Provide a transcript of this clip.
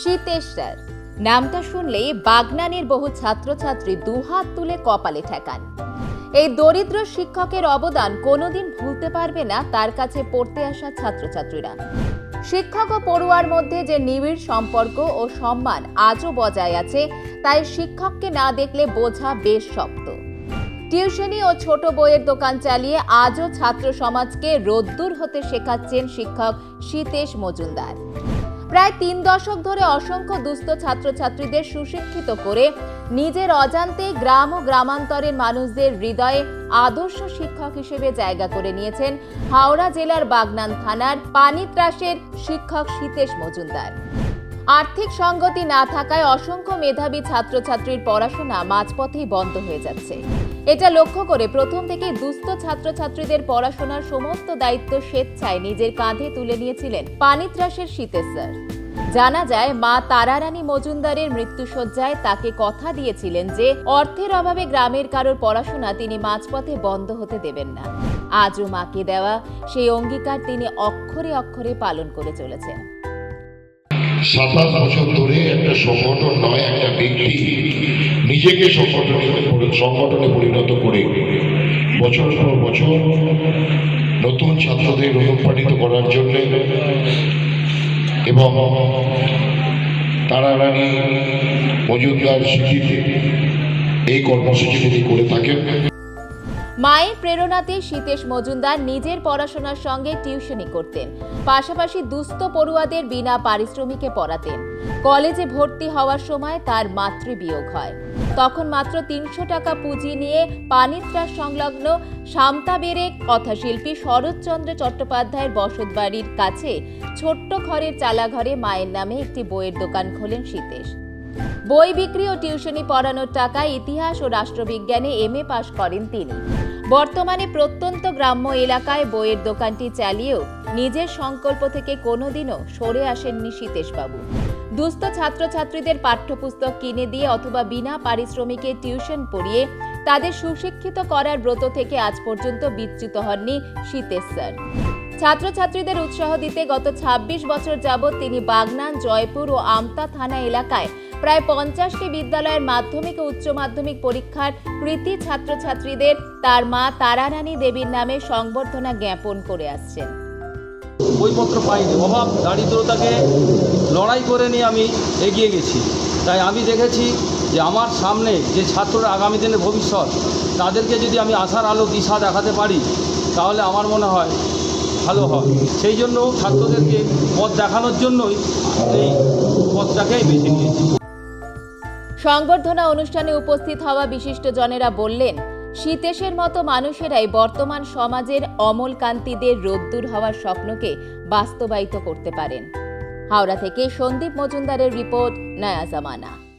Sheetesh sir. নামটা শুনলেই বাগনানের বহু ছাত্রছাত্রী দুহাত তুলে কপালে ঠেকান। এই দরিদ্র শিক্ষকের অবদান কোনোদিন ভুলতে পারবে না তার কাছে পড়তে আসা ছাত্রছাত্রীরা। শিক্ষক ও পড়ুয়ার মধ্যে যে নিবিড় সম্পর্ক ও সম্মান আজও বজায় আছে, তাই শিক্ষককে না দেখলে বোঝা বেশ শক্ত। টিউশনি ও ছোট বইয়ের দোকান চালিয়ে আজও ছাত্র সমাজকে রোদ্দুর হতে শেখাচ্ছেন শিক্ষক শীতেশ মজুমদার। প্রায় তিন দশক ধরে অসংখ্য দুস্থ ছাত্রছাত্রীদের সুশিক্ষিত করে নিজের অজান্তে গ্রাম ও গ্রামান্তরের মানুষদের হৃদয়ে আদর্শ শিক্ষক হিসেবে জায়গা করে নিয়েছেন হাওড়া জেলার বাগনান থানার পানিত্রাসের শিক্ষক শীতেশ মজুমদার। আর্থিক সঙ্গতি না থাকায় অসংখ্য মেধাবী ছাত্রছাত্রীর পড়াশোনা মাঝপথেই বন্ধ হয়ে যাচ্ছে। এটা লক্ষ্য করে প্রথম থেকে দুস্থ ছাত্রছাত্রীদের পড়াশোনার সমস্ত দায়িত্ব স্বেচ্ছায় নিজের কাঁধে তুলে নিয়েছিলেন পানিত্রাসের শীতেশ স্যার। জানা যায়, মা তারারানী মজুমদারের মৃত্যুসজ্জায় তাকে কথা দিয়েছিলেন যে, অর্থের অভাবে গ্রামের কারোর পড়াশোনা তিনি মাঝপথে বন্ধ হতে দেবেন না। আজও মাকে দেওয়া সেই অঙ্গীকার তিনি অক্ষরে অক্ষরে পালন করে চলেছেন। সাতাশ বছর ধরে একটা সংগঠন নয়, একটা ব্যক্তি নিজেকে সংগঠনে সংগঠনে পরিণত করে বছর পর বছর নতুন ছাত্রদের অনুপ্রাণিত করার জন্য এবং তারা রানী মজুমদার স্মৃতিতে এই কর্মসূচি করে থাকেন। মায়ের প্রেরণাতে শীতেশ মজুমদার নিজের পড়াশোনার সঙ্গে টিউশনি করতেন। পাশাপাশি দুস্থ পড়ুয়াদের বিনা পারিশ্রমিকে পড়াতেন। কলেজে ভর্তি হওয়ার সময় তার মাতৃবিয়োগ হয়। তখন মাত্র তিনশো টাকা পুঁজি নিয়ে পানিত্রাস সংলগ্ন সামতাবেরে কথাশিল্পী শরৎচন্দ্র চট্টোপাধ্যায়ের বসতবাড়ির কাছে ছোট্ট ঘরের চালাঘরে মায়ের নামে একটি বইয়ের দোকান খোলেন শীতেশ বই বিক্রি ও টিউশনি পড়ানোর টাকায় ইতিহাস ও রাষ্ট্রবিজ্ঞানে এম পাশ করেন তিনি। বর্তমানে প্রত্যন্ত গ্রাম্য এলাকায় বইয়ের দোকানটি চালিয়েও নিজের সংকল্প থেকে কোনোদিনও সরে আসেননি সীতেশবাবু দুস্থ ছাত্রছাত্রীদের পাঠ্যপুস্তক কিনে দিয়ে অথবা বিনা পারিশ্রমিকে টিউশন পড়িয়ে তাদের সুশিক্ষিত করার ব্রত থেকে আজ পর্যন্ত বিচ্যুত হননি সীতেশ স্যার। ছাত্রছাত্রীদের উৎসাহ দিতে গত ২৬ বছর যাবৎ তিনি বাগনান, জয়পুর ও আমতা থানা এলাকায় প্রায় পঞ্চাশটি বিদ্যালয়ের মাধ্যমিক ও উচ্চ মাধ্যমিক পরীক্ষার কৃতি ছাত্রছাত্রীদের তার মা তারারানী দেবীর নামে সংবর্ধনা জ্ঞাপন করে আসছেন। বইপত্র পাইনি। অভাব, দারিদ্রতাকে লড়াই করে নিয়ে আমি এগিয়ে গেছি। তাই আমি দেখেছি যে আমার সামনে যে ছাত্ররা আগামী দিনের ভবিষ্যৎ, তাদেরকে যদি আমি আশার আলো, দিশা দেখাতে পারি, তাহলে আমার মনে হয় ভালো হয়। সেই জন্য ছাত্রদেরকে পথ দেখানোর জন্যই এই পথটাকেই বেছে নিয়েছি। সংবর্ধনা অনুষ্ঠানে উপস্থিত হওয়া বিশিষ্ট জনেরা বললেন, শীতেশের মতো মানুষেরাই বর্তমান সমাজের অমল কান্তিদের রোদ্দুর হওয়ার স্বপ্নকে বাস্তবায়িত করতে পারেন। হাওড়া থেকে সন্দীপ মজুমদারের রিপোর্ট, নয়া জামানা।